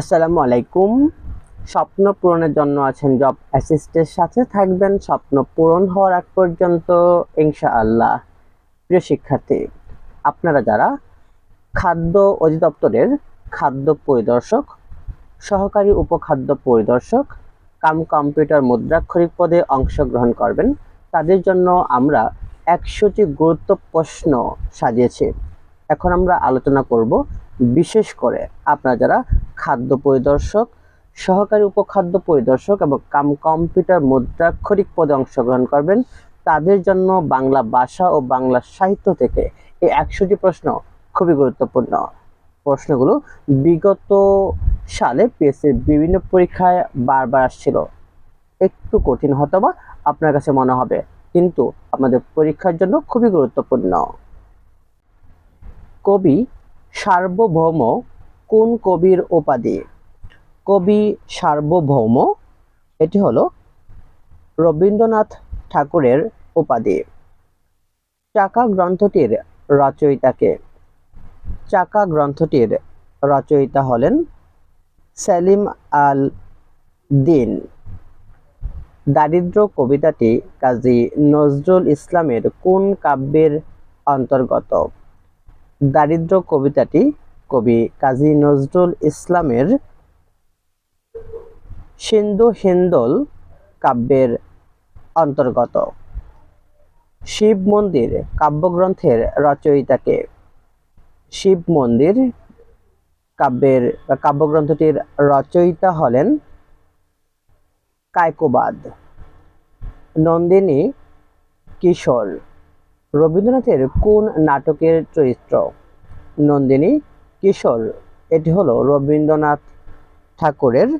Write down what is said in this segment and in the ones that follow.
আসসালামু আলাইকুম। স্বপ্ন পূরণের জন্য আছেন জব অ্যাসিস্টের সাথে থাকবেন। স্বপ্ন পূরণ হওয়ার আগ পর্যন্ত, ইনশাআল্লাহ। প্রিয় শিক্ষার্থী, আপনারা যারা খাদ্য অধিদপ্তরের খাদ্য পরিদর্শক, সহকারী উপখাদ্য পরিদর্শক, কাম কম্পিউটার মুদ্রাক্ষরিক পদে অংশগ্রহণ করবেন, তাদের জন্য আমরা একশোটি গুরুত্ব প্রশ্ন সাজিয়েছি। এখন আমরা আলোচনা করব বিশেষ করে আপনারা যারা খাদ্য পরিদর্শক, সহকারী উপখাদ্য পরিদর্শক এবং কাম কম্পিউটার মুদ্রাক্ষরিক পদে অংশগ্রহণ করবেন, তাদের জন্য বাংলা ভাষা ও বাংলা সাহিত্য থেকে এই একশোটি প্রশ্ন খুবই গুরুত্বপূর্ণ। প্রশ্নগুলো বিগত সালে পিএসসির বিভিন্ন পরীক্ষায় বারবার আসছিল। একটু কঠিন হতো বা আপনার কাছে মনে হবে, কিন্তু আমাদের পরীক্ষার জন্য খুবই গুরুত্বপূর্ণ। কবি সার্বভৌম কোন কবির উপাধি? কবি সার্বভৌম, এটি হলো রবীন্দ্রনাথ ঠাকুরের উপাধি। চাকা গ্রন্থটির রচয়িতাকে। চাকা গ্রন্থটির রচয়িতা হলেন সেলিম আল দিন। দারিদ্র কবিতাটি কাজী নজরুল ইসলামের কোন কাব্যের অন্তর্গত? দারিদ্র কবিতাটি কবি কাজী নজরুল ইসলামের সিন্ধু হিন্দোল কাব্যের অন্তর্গত। শিব মন্দির কাব্যগ্রন্থের রচয়িতাকে শিব মন্দির কাব্যের কাব্যগ্রন্থটির রচয়িতা হলেন কায়কোবাদ। নন্দিনী কিশোর। রবীন্দ্রনাথের কোন নাটকের চরিত্র? নন্দিনী, কিশোর, এটি হলো রবীন্দ্রনাথ ঠাকুরের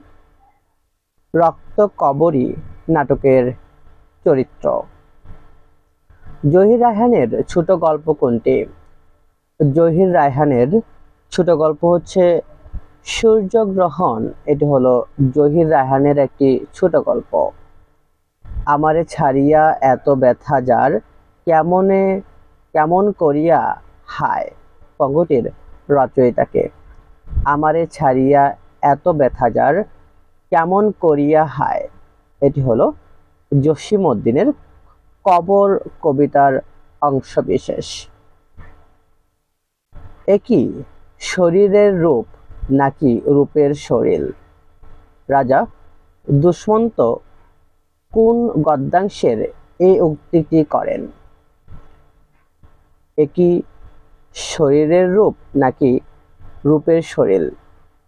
রক্ত কবরী নাটকের চরিত্র। জহির রায়হানের ছোট গল্প কোনটি? জহির রায়হানের ছোট গল্প হচ্ছে সূর্যগ্রহণ, এটি হলো জহির রায়হানের একটি ছোট গল্প। আমারে ছাড়িয়া এত ব্যথা যার কেমনে, কেমন করিয়া হায় পঙ্গটির রচয়িতাকে। আমারে ছাড়িয়া এত ব্যথা যার কেমন করিয়া হায়? এটি হলো জসিমউদ্দিনের কবর কবিতার অংশবিশেষ। একই শরীরের রূপ নাকি রূপের শরীর? রাজা দুষ্মন্ত কোন গদ্যাংশের এই উক্তিটি করেন? একই শরীরের রূপ নাকি রূপের শরীর?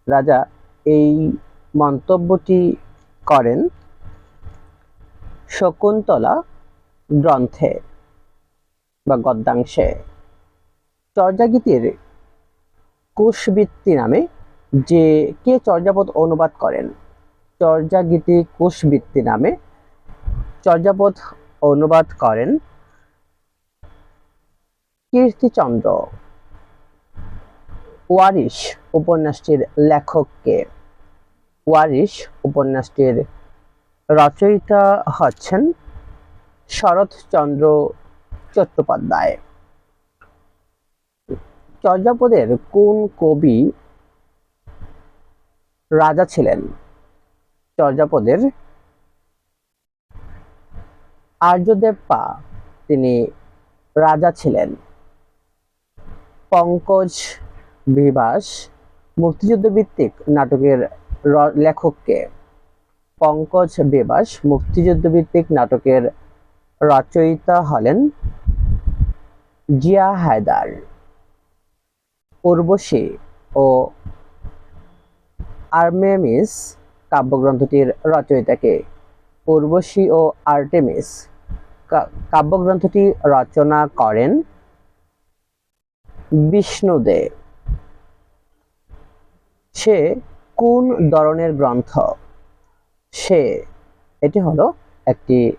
রাজা, এই মন্তব্যটি করেন শকুন্তলা গ্রন্থে বা গদ্যাংশে। চর্যাগীতির কুশবৃত্তি নামে যে কে চর্যাপদ অনুবাদ করেন? চর্যাগীতি কুশবৃত্তি নামে চর্যাপদ অনুবাদ করেন কীর্তিচন্দ্র। ওয়ারিশ উপন্যাসটির লেখককে। ওয়ারিশ উপন্যাসটির রচয়িতা হচ্ছেন শরৎচন্দ্র চট্টোপাধ্যায়। চর্যাপদের কোন কবি রাজা ছিলেন? চর্যাপদের আর্যদেব পা, তিনি রাজা ছিলেন। পঙ্কজ বিভাস মুক্তিযুদ্ধ ভিত্তিক নাটকের লেখককে। পঙ্কজ বিভাস মুক্তিযুদ্ধ ভিত্তিক নাটকের রচয়িতা হলেন জিয়া হায়দার। উর্বশী ও আর্মেমিস কাব্যগ্রন্থটির রচয়িতাকে। উর্বশী ও আর্টেমিস কাব্যগ্রন্থটি রচনা করেন বিষ্ণুদেব সে কোন ধরনের গ্রন্থ? সে, এটি হলো একটি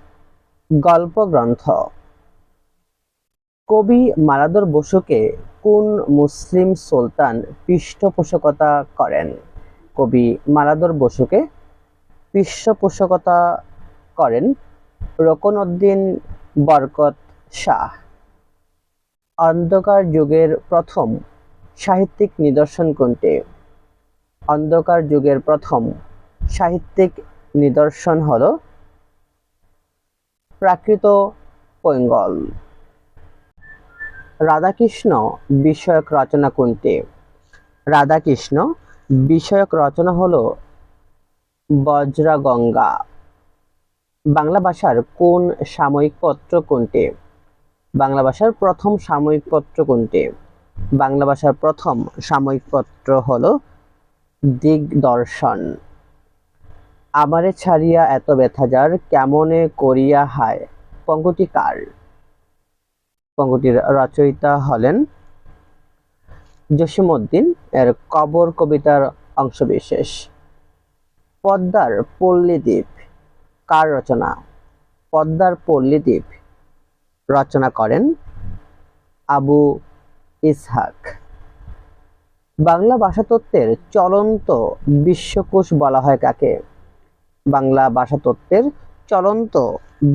গল্প গ্রন্থ। কবি মালাদর বসুকে কোন মুসলিম সুলতান পৃষ্ঠপোষকতা করেন? কবি মালাদর বসুকে পৃষ্ঠপোষকতা করেন রকনউদ্দিন বরকত শাহ। অন্ধকার যুগের প্রথম সাহিত্যিক নিদর্শন কোনটি? অন্ধকার যুগের প্রথম সাহিত্যিক নিদর্শন হল প্রাকৃত পৈঙ্গল। রাধাকৃষ্ণ বিষয়ক রচনা কোনটি? রাধাকৃষ্ণ বিষয়ক রচনা হলো বজ্রাগঙ্গা। বাংলা ভাষার কোন সাময়িক পত্র কোনটি? বাংলা ভাষার প্রথম সাময়িক পত্র কোনটি? বাংলা ভাষার প্রথম সাময়িক পত্র হল দিগদর্শন। আমারে ছাড়িয়া এত ব্যথা যার, কেমনে করিয়া হায়? পঙ্গটি কার? পঙ্গটির রচয়িতা হলেন জসিমউদ্দিন। এর কবর কবিতার অংশবিশেষ। পদ্মার পল্লীদ্বীপ। কার রচনা? পদ্মার পল্লীদ্বীপ। রচনা করেন আবু ইসহাক। বাংলা ভাষাতত্ত্বের চলন্ত বিশ্বকোষ বলা হয় কাকে? বাংলা ভাষাতত্ত্বের চলন্ত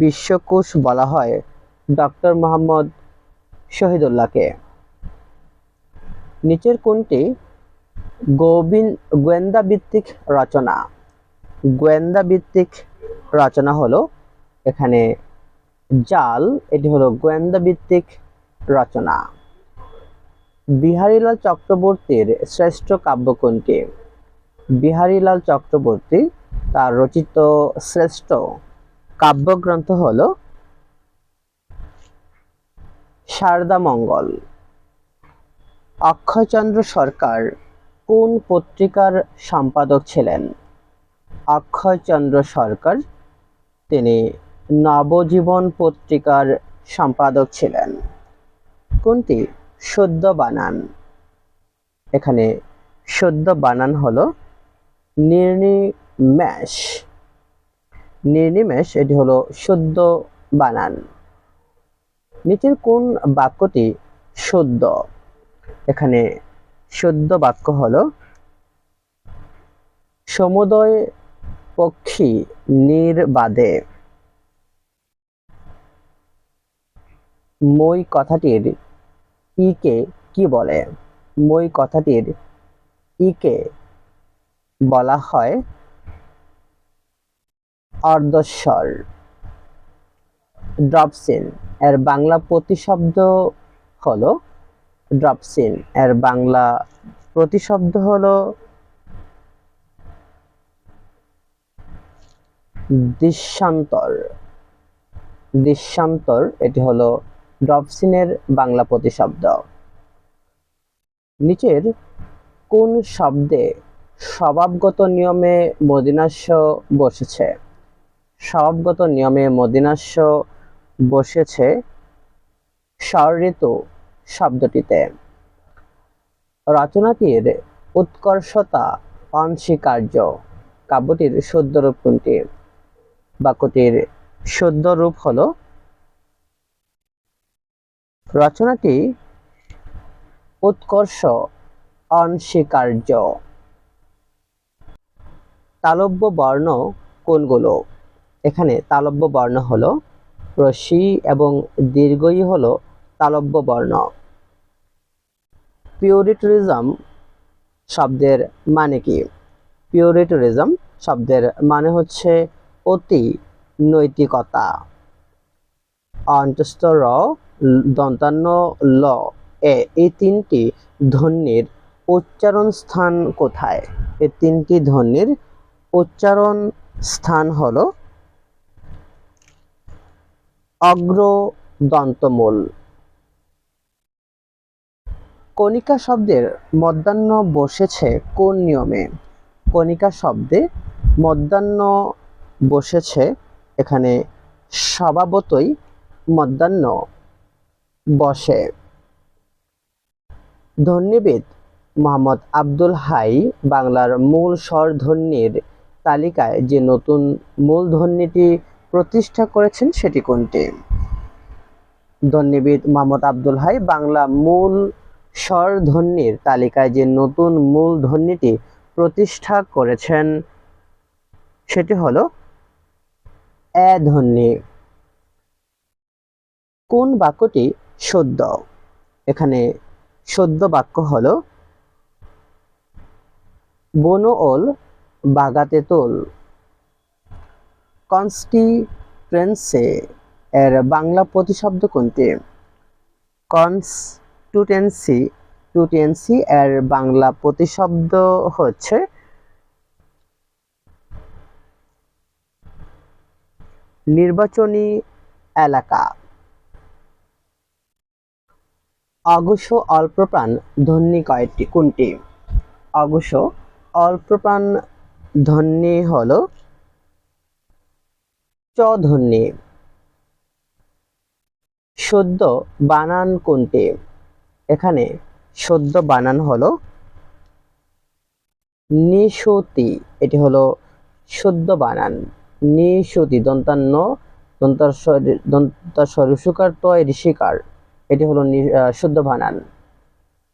বিশ্বকোষ বলা হয় ডক্টর মোহাম্মদ শহীদুল্লাহকে। নিচের কোনটি? গোবিন, গোয়েন্দা ভিত্তিক রচনা। গোয়েন্দা ভিত্তিক রচনা হলো এখানে জাল, এটি হলো গোয়েন্দা ভিত্তিক রচনা। বিহারীলাল চক্রবর্তীর শ্রেষ্ঠ কাব্য কোনটি? বিহারীলাল চক্রবর্তী তার রচিত শ্রেষ্ঠ কাব্যগ্রন্থ হল শারদা মঙ্গল। অক্ষয়চন্দ্র সরকার কোন পত্রিকার সম্পাদক ছিলেন? অক্ষয়চন্দ্র সরকার, তিনি নবজীবন পত্রিকার সম্পাদক ছিলেন। কোনটি? সদ্য বানান। এখানে সদ্য বানান হল নির্নিমেষ। নির্নিমেষ, এটি হলো সদ্য বানান। নিচের কোন বাক্যটি সদ্য? এখানে সদ্য বাক্য হল, সমুদয় পক্ষী নির্বাদে। মই কথাটির ইকে কি বলে? মই কথাটির ইকে বলা হয় অর্ধস্বর। ড্রপসিন এর বাংলা প্রতিশব্দ হলো ড্রপসিন এর বাংলা প্রতিশব্দ হলো দৃশ্যান্তর। দৃশ্যান্তর এটি হলো ড্রপসিনের বাংলা প্রতিশব্দ। নিচের, কোন শব্দে স্বভাবগত নিয়মে মদিনাস্য বসেছে? স্বভাবগত নিয়মে মদিনাস্য বসেছে স্বরঋতু শব্দটিতে। রচনাটির উৎকর্ষতা অনস্বীকার্য। কাব্যটির সদ্যরূপ কোনটি? বাক্যটির সদ্য রূপ হল রচনাটি উৎকর্ষ অনস্বীকার্য। তালব্য বর্ণ কোনগুলো? এখানে তালব্য বর্ণ হলো রশ্মি এবং দীর্ঘই হলো তালব্য বর্ণ। পিউরিটরিজম শব্দের মানে কি? পিউরিটরিজম শব্দের মানে হচ্ছে অতি নৈতিকতা। অন্তস্থ র দন্তান্ন ল। এ, এই তিনটি ধ্বনির উচ্চারণ স্থান কোথায়? এই তিনটি ধ্বনির উচ্চারণ স্থান হলো অগ্র দন্তমূল কণিকা শব্দের মধ্যাহ্ন বসেছে কোন নিয়মে? কণিকা শব্দে মধ্যাহ্ন বসেছে এখানে স্বভাবতই মধ্যাহ্ন। বসে। ধ্বনিবিদ মোহাম্মদ আব্দুল হাই, বাংলার মূল স্বরধ্বনির তালিকায় যে নতুন মূল ধ্বনিটি প্রতিষ্ঠা করেছেন সেটি কোনটি? ধ্বনিবিদ মোহাম্মদ আব্দুল হাই, বাংলা মূল স্বরধ্বনির তালিকায় যে নতুন মূল ধ্বনিটি প্রতিষ্ঠা করেছেন সেটি হলো এ ধ্বনি কোন বাক্যটি সদ্য। এখানে সদ্য বাক্য হল বনো ওল বাগাতে তোল। কনস্টিটুয়েন্সি এর বাংলা প্রতিশব্দ কোনটি? কনস্টিটুয়েন্সি টুটেন্সি এর বাংলা প্রতিশব্দ হচ্ছে, নির্বাচনী এলাকা। অঘোষ অল্পপ্রাণ ধ্বনি কয়টি, কোনটি? অঘোষ অল্পপ্রাণ ধ্বনি হল চ ধ্বনি শুদ্ধ বানান কোনটি? এখানে সদ্য বানান হলো নিশুতি এটি হলো সদ্য বানান। নিশুতি দন্তান্ন দন্তার ঋষিকার তয় ঋষিকার এটি হলো শুদ্ধ বানান।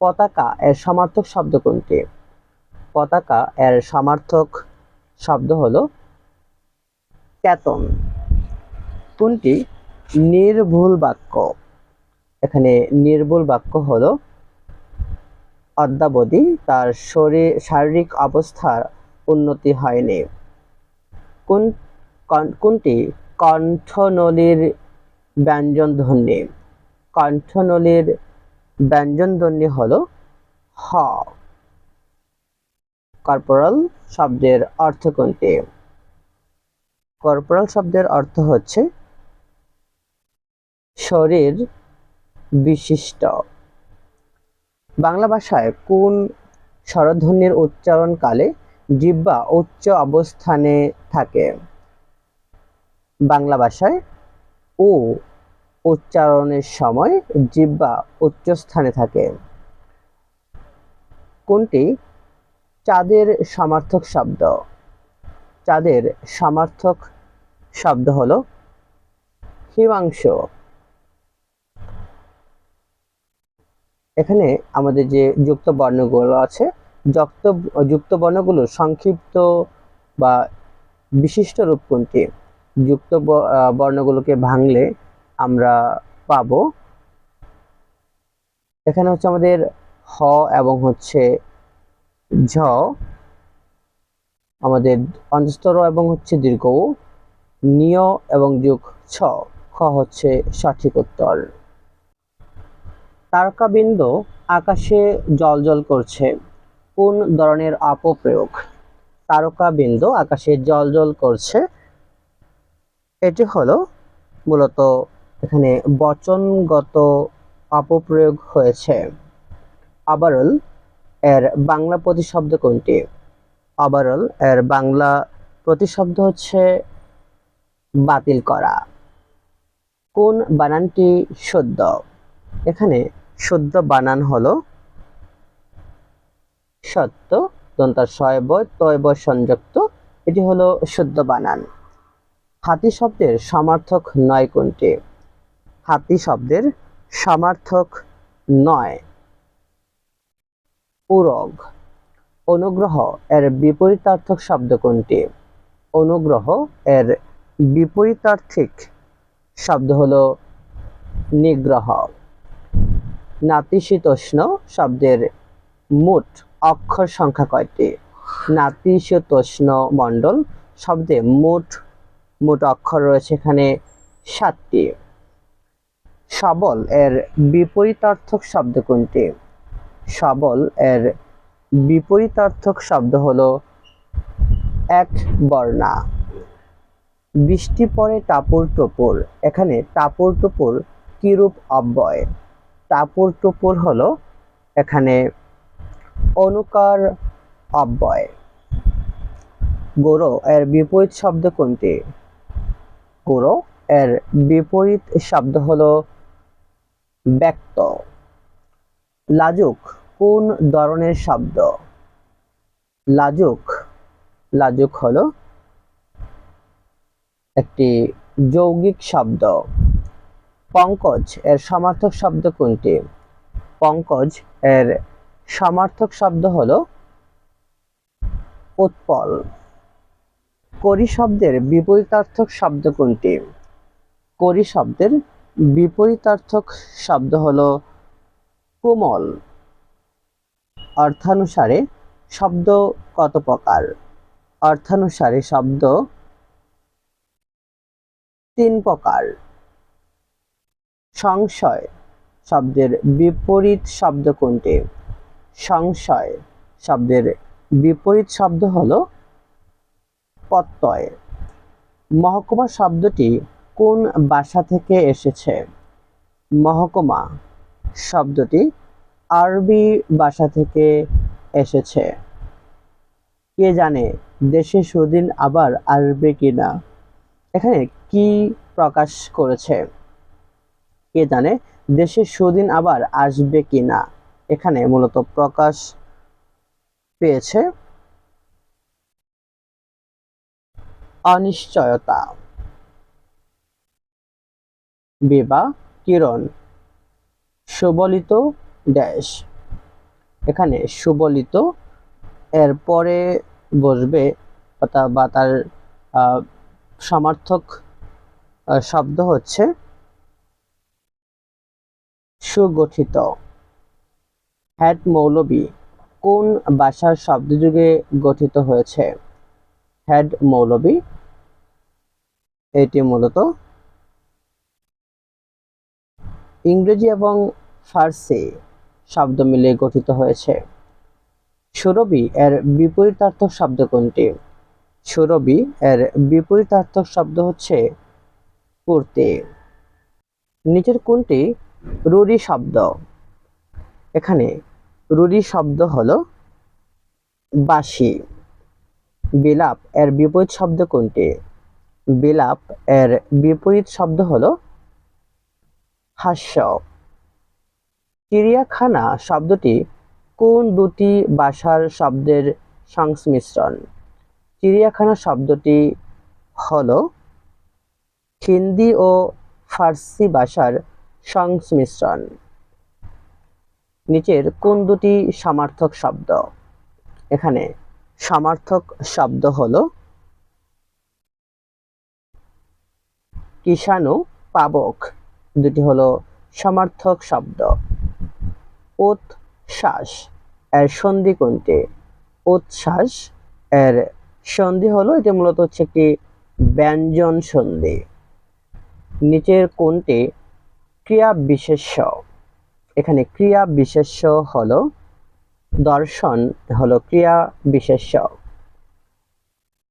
পতাকা এর সমার্থক শব্দ কোনটি? পতাকা এর সমার্থক শব্দ হলো কেতন কোনটি? নির্ভুল বাক্য। এখানে নির্ভুল বাক্য হলো অদ্যাবধি তার শরীর শারীরিক অবস্থার উন্নতি হয়নি। কোন কোনটি? কণ্ঠনলীর ব্যঞ্জন ধ্বনি কণ্ঠনলীর ব্যঞ্জন ধ্বনি হলো হ। কর্পোরাল শব্দের অর্থ কোনটি? কর্পোরাল শব্দের অর্থ হচ্ছে শরীর বিশিষ্ট। বাংলা ভাষায় কোন স্বরধ্বনির উচ্চারণকালে জিব্বা উচ্চ অবস্থানে থাকে? বাংলা ভাষায় ও উচ্চারণের সময় জিহ্বা উচ্চ স্থানে থাকে। কোনটি? চাঁদের সমার্থক শব্দ। চাঁদের সমার্থক শব্দ হলো হিমাংশ। এখানে আমাদের যে যুক্ত বর্ণগুলো আছে, যুক্ত যুক্ত বর্ণগুলো সংক্ষিপ্ত বা বিশিষ্ট রূপ কোনটি? যুক্ত বর্ণগুলোকে ভাঙলে আমরা পাবো। এখানে হচ্ছে আমাদের হ এবং হচ্ছে ঝ। আমাদের অন্তস্তর এবং হচ্ছে দীর্ঘ নিয় এবং যুগ ছ। খ হচ্ছে সঠিক উত্তর। তারকাবিন্দু আকাশে জলজল করছে। কোন ধরনের অপপ্রয়োগ? তারকাবিন্দু আকাশে জলজল করছে। এটি হলো মূলত এখানে বচনগত অপপ্রয়োগ হয়েছে। আবারল এর বাংলা প্রতিশব্দ কোনটি? আবারল এর বাংলা প্রতিশব্দ হচ্ছে বাতিল করা। কোন বানানটি শুদ্ধ? এখানে শুদ্ধ বানান হলো সত্য, দন্তার শয়ব তয়ব, সংযুক্ত। এটি হলো শুদ্ধ বানান। হাতি শব্দের সমার্থক নয় কোনটি? হাতি শব্দের সমার্থক নয়। উরগ, অনুগ্রহ এর বিপরীতার্থক শব্দ কোনটি? অনুগ্রহ এর বিপরীতার্থিক শব্দ হলো নিগ্রহ। নাতিশীতোষ্ণ শব্দের মোট অক্ষর সংখ্যা কয়টি? নাতিশীতোষ্ণ মণ্ডল শব্দে মোট মোট অক্ষর রয়েছে এখানে সাতটি। সবল এর বিপরীতার্থক শব্দ কোনটি? সবল এর বিপরীতার্থক শব্দ হলো এক বর্ণা। বৃষ্টি পড়ে টাপুর টুপুর। এখানে টাপুর টুপুর কিরূপ অব্যয়? টাপুর টুপুর হলো এখানে অনুকার অব্যয়। গোরো এর বিপরীত শব্দ কোনটি? গোরো এর বিপরীত শব্দ হলো ব্যক্ত। লাজুক কোন ধরনের শব্দ? লাজুক লাজুক হলো একটি যৌগিক শব্দ। পঙ্কজ এর সমার্থক শব্দ কোনটি? পঙ্কজ এর সমার্থক শব্দ হলো উৎপল। করি শব্দের বিপরীতার্থক শব্দ কোনটি? করি শব্দের বিপরীতার্থক শব্দ হলো কোমল। অর্থানুসারে শব্দ কত প্রকার? অর্থানুসারে শব্দ তিন প্রকার। সংশয় শব্দের বিপরীত শব্দ কোনটি? সংশয় শব্দের বিপরীত শব্দ হলো প্রত্যয়। মহকুমা শব্দটি কোন ভাষা থেকে এসেছে? মহকুমা। শব্দটি আরবি ভাষা থেকে এসেছে। কে জানে দেশে সুদিন আবার আসবে কিনা? এখানে কি প্রকাশ করেছে? কে জানে দেশে সুদিন আবার আসবে কিনা? এখানে মূলত প্রকাশ পেয়েছে। অনিশ্চয়তা। বিবা কিরণ, সুবলিত ড্যাশ। এখানে সুবলিত, এর পরে বসবে বা তার সমার্থক শব্দ হচ্ছে সুগঠিত। হ্যাট মৌলবী, কোন ভাষার শব্দযুগে গঠিত হয়েছে? হ্যাড মৌলবী, এটি মূলত ইংরেজি এবং ফার্সি শব্দ মিলে গঠিত হয়েছে। সুরবি এর বিপরীতার্থক শব্দ কোনটি? সুরবি এর বিপরীতার্থক শব্দ হচ্ছে কুর্তি। নিচের কোনটি? রুড়ি শব্দ। এখানে রুড়ি শব্দ হলো বাসি বিলাপ এর বিপরীত শব্দ কোনটি? বিলাপ এর বিপরীত শব্দ হলো হাস্য। চিড়িয়াখানা শব্দটি কোন দুটি ভাষার শব্দের সংমিশ্রণ? চিড়িয়াখানা শব্দটি হল হিন্দি ও ফার্সি ভাষার সংমিশ্রণ। নিচের কোন দুটি সমার্থক শব্দ? এখানে সমার্থক শব্দ হলো কিষাণু পাবক। দুটি হলো সমার্থক শব্দ। উচ্ছ্বাস এর সন্ধি কোনটি? উচ্ছ্বাস এর সন্ধি হলো এটি মূলত হচ্ছে একটি ব্যঞ্জন সন্ধি। নিচের কোনটি? ক্রিয়া বিশেষ্য। এখানে ক্রিয়া বিশেষ্য হলো দর্শন, হলো ক্রিয়া বিশেষ্য।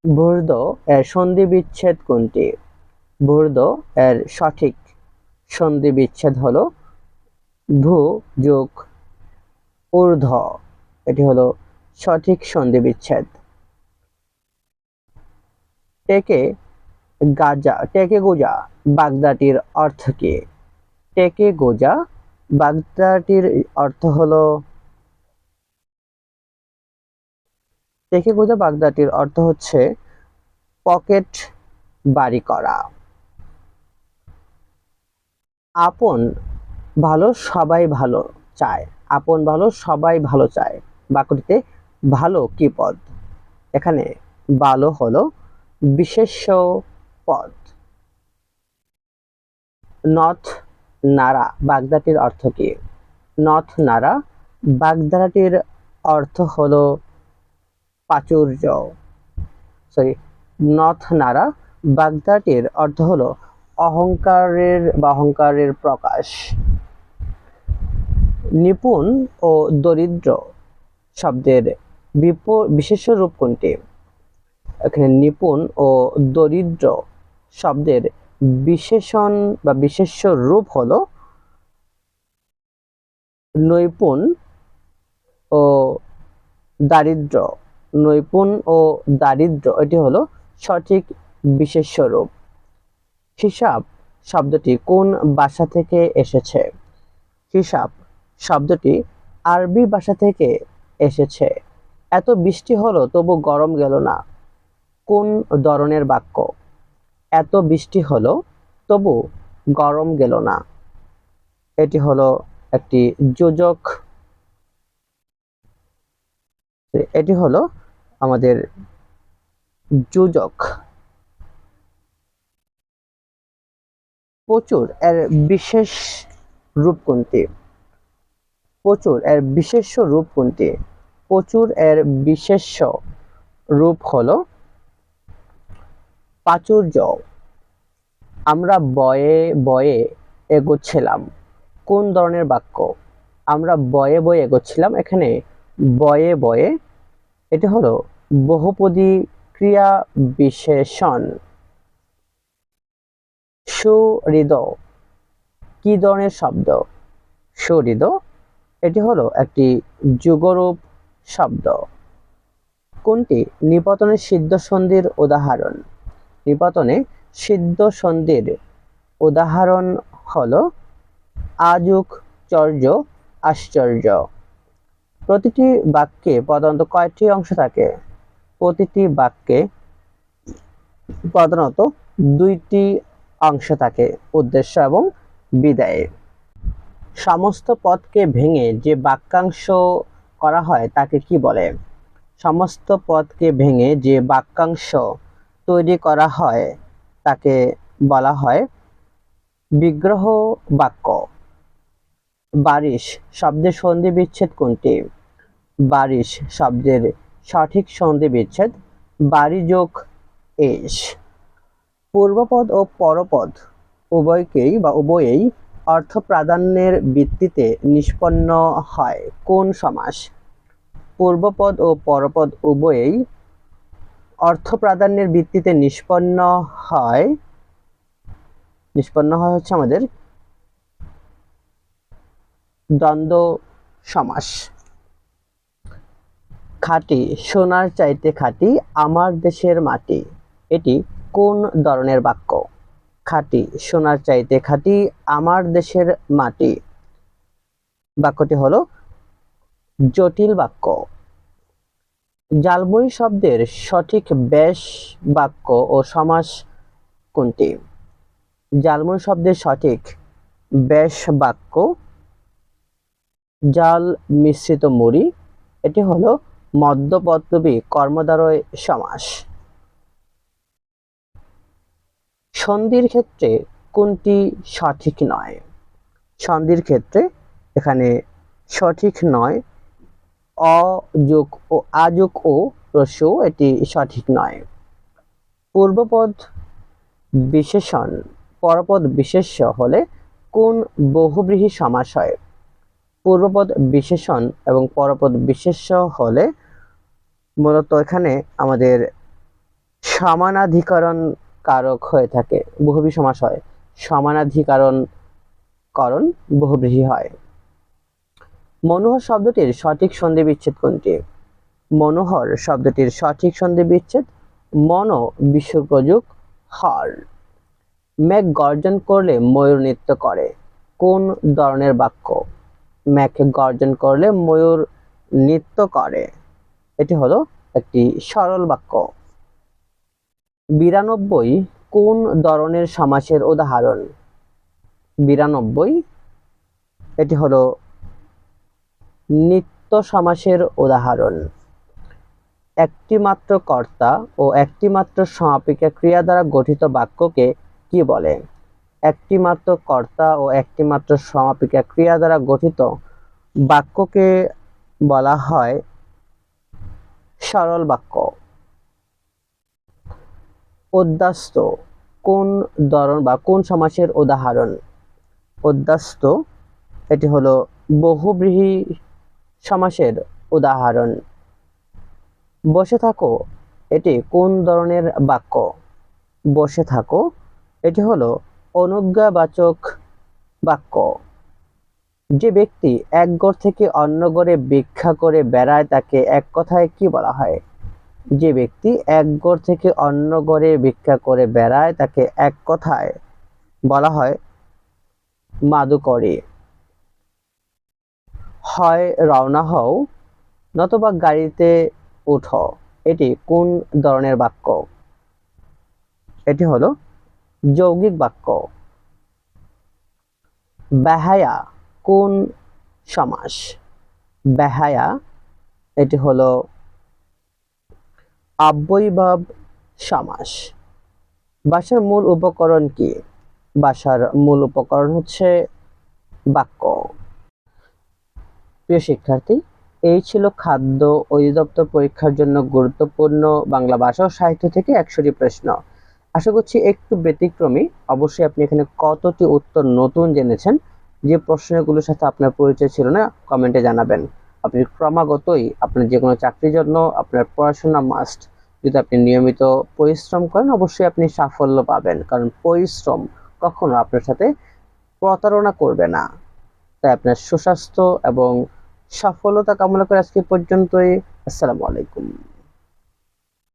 ভূর্দ এর সন্ধি বিচ্ছেদ কোনটি? ভূর্দ এর সঠিক সন্ধি বিচ্ছেদ হলো ভূ যোগ ঊর্ধ্ব। এটি হলো সঠিক সন্ধি বিচ্ছেদ টেকে গাজা, টেকে গোজা বাগদাটির অর্থ কি? টেকে গোজা বাগদাটির অর্থ হলো টেকে গোজা বাগদাটির অর্থ হচ্ছে পকেট বাড়ি করা। আপন ভালো সবাই ভালো চায়। আপন ভালো সবাই ভালো চায়। বাক্যটিতে ভালো কি পদ? এখানে ভালো হলো বিশেষ্য পদ। নথ নারা বাগদাটির অর্থ কি? নথ নারা বাগদাটির অর্থ হলো প্রাচুর্য। সরি নথ নারা বাগদাটির অর্থ হলো অহংকারের বা অহংকারের প্রকাশ। নিপুণ ও দরিদ্র শব্দের বিপ, বিশেষ্য রূপ কোনটি? এখানে নিপুণ ও দরিদ্র শব্দের বিশেষণ বা বিশেষ্য রূপ হলো নৈপুণ ও দারিদ্র। নৈপুণ ও দারিদ্র, এটি হলো সঠিক বিশেষ্য রূপ। হিসাব শব্দটি কোন ভাষা থেকে এসেছে? হিসাব শব্দটি আরবি ভাষা থেকে এসেছে। এত বৃষ্টি হলো তবু গরম গেল না। কোন ধরনের বাক্য? এত বৃষ্টি হলো তবু গরম গেল না। এটি হলো একটি যোজক। এটি হলো আমাদের যোজক। প্রচুর এর বিশেষ রূপ কোনটি প্রচুর এর বিশেষ রূপ কোনটি প্রচুর এর বিশেষ্য রূপ হলো প্রাচুর্য। আমরা বয়ে বয়ে এগোচ্ছিলাম। কোন ধরনের বাক্য? আমরা বয়ে বয়ে এগোচ্ছিলাম এখানে বয়ে বয়ে। এটা হলো বহুপদী ক্রিয়া বিশেষণ। সুহৃদ কি ধরনের শব্দ? সুহৃদ এটি হলো একটি যুগরূপ শব্দ। কোনটি? নিপতনের সিদ্ধ সন্ধির উদাহরণ। নিপতনে সিদ্ধ সন্ধির উদাহরণ হল আযুক চর্য, আশ্চর্য। প্রতিটি বাক্যে প্রধানত কয়টি অংশ থাকে? প্রতিটি বাক্যে প্রধানত দুইটি অংশ থাকে উদ্দেশ্য এবং বিদায়। সমস্ত পদকে ভেঙে যে বাক্যাংশ করা হয় তাকে কি বলে? সমস্ত পদকে ভেঙে যে বাক্যাংশ তৈরি করা হয় তাকে বলা হয় বিগ্রহ বাক্য। বারিশ শব্দের সন্ধি বিচ্ছেদ কোনটি? বারিশ শব্দের সঠিক সন্ধি বিচ্ছেদ বাড়ি যোগ এস পূর্বপদ ও পরপদ উভয়কেই বা উভয়েই অর্থ প্রাধান্যের ভিত্তিতে নিষ্পন্ন হয়। কোন সমাস? পূর্বপদ ও পরপদ উভয়েই অর্থ প্রাধান্যের ভিত্তিতে নিষ্পন্ন হয়। নিষ্পন্ন হয় হচ্ছে আমাদের দ্বন্দ্ব সমাস। খাঁটি, সোনার চাইতে খাঁটি, আমার দেশের মাটি। এটি কোন ধরনের বাক্য? খাঁটি, সোনার চাইতে খাঁটি, আমার দেশের মাটি। বাক্যটি হলো, জটিল বাক্য। জালবই শব্দের সঠিক ব্যাস বাক্য ও সমাস কোনটি? জালমুই শব্দের সঠিক ব্যাস বাক্য, জাল মিশ্রিত মুড়ি, এটি হলো মধ্যপদবী কর্মদ্বারয় সমাস। সন্ধির ক্ষেত্রে কোনটি সঠিক নয়? সন্ধির ক্ষেত্রে এখানে সঠিক নয় অযোগ ও আযোগ ও প্রশ্ন এটি সঠিক নয়। পূর্বপদ বিশেষণ, পরপদ বিশেষ্য হলে কোন বহুব্রীহি সমাস হয়? পূর্বপদ বিশেষণ এবং পরপদ বিশেষ্য হলে মূলত এখানে আমাদের সমানাধিকরণ কারক হয়ে থাকে। বহুব্রীহি সমাস হয়। সমানাধিকরণ করণ বহুব্রীহি হয়। মনোহর শব্দটির সঠিক সন্ধি বিচ্ছেদ কোনটি? মনোহর শব্দটির সঠিক সন্ধি বিচ্ছেদ মন বিশ্বপ্রযোগ হর। মেঘ গর্জন করলে ময়ূর নৃত্য করে। কোন ধরনের বাক্য? মেঘ গর্জন করলে ময়ূর নৃত্য করে। এটি হলো একটি সরল বাক্য। বিরানব্বই কোন ধরনের সমাসের উদাহরণ? বিরানব্বই, এটি হলো নিত্য সমাসের উদাহরণ। একটি মাত্র কর্তা ও একটি মাত্র সমাপিকা ক্রিয়া দ্বারা গঠিত বাক্যকে কি বলে? একটি মাত্র কর্তা ও একটি মাত্র সমাপিকা ক্রিয়া দ্বারা গঠিত বাক্যকে বলা হয় সরল বাক্য। অধ্যাস্ত কোন ধরন বা কোন সমাসের উদাহরণ? অধ্যাস্ত, এটি হলো বহুব্রীহি সমাসের উদাহরণ। বসে থাকো, এটি কোন ধরনের বাক্য? বসে থাকো, এটি হলো অনুজ্ঞাবাচক বাক্য। যে ব্যক্তি এক ঘর থেকে অন্য ঘরে ভিক্ষা করে বেড়ায়, তাকে এক কথায় কি বলা হয়? যে ব্যক্তি এক ঘর থেকে অন্য ঘরে ভিক্ষা করে বেড়ায়, তাকে এক কথায় বলা হয় মাদুকরি। হয়, রওনা হও, নতবা গাড়িতে উঠো। এটি কোন ধরনের বাক্য? এটি হলো যৌগিক বাক্য। বেহায়া কোন সমাস? বেহায়া, এটি হলো আব্যয়ভাব সমাস। ভাষার মূল উপকরণ কি? ভাষার মূল উপকরণ হচ্ছে বাক্য। প্রিয় শিক্ষার্থী, এই ছিল খাদ্য অধিদপ্তর পরীক্ষার জন্য গুরুত্বপূর্ণ বাংলা ভাষা ও সাহিত্য থেকে একশোটি প্রশ্ন। আশা করছি একটু ব্যতিক্রমী। অবশ্যই আপনি এখানে কতটি উত্তর নতুন জেনেছেন, যে প্রশ্নগুলোর সাথে আপনার পরিচয় ছিল না, কমেন্টে জানাবেন। আপনি ক্রমাগতই আপনার যে কোনো চাকরির জন্য আপনার পড়াশোনা মাস্ট যদি আপনি নিয়মিত পরিশ্রম করেন, অবশ্যই আপনি সাফল্য পাবেন। কারণ পরিশ্রম কখনো আপনার সাথে প্রতারণা করবে না। তাই আপনার সুস্বাস্থ্য এবং সফলতা কামনা করে আজকে পর্যন্তই। আসসালামু আলাইকুম।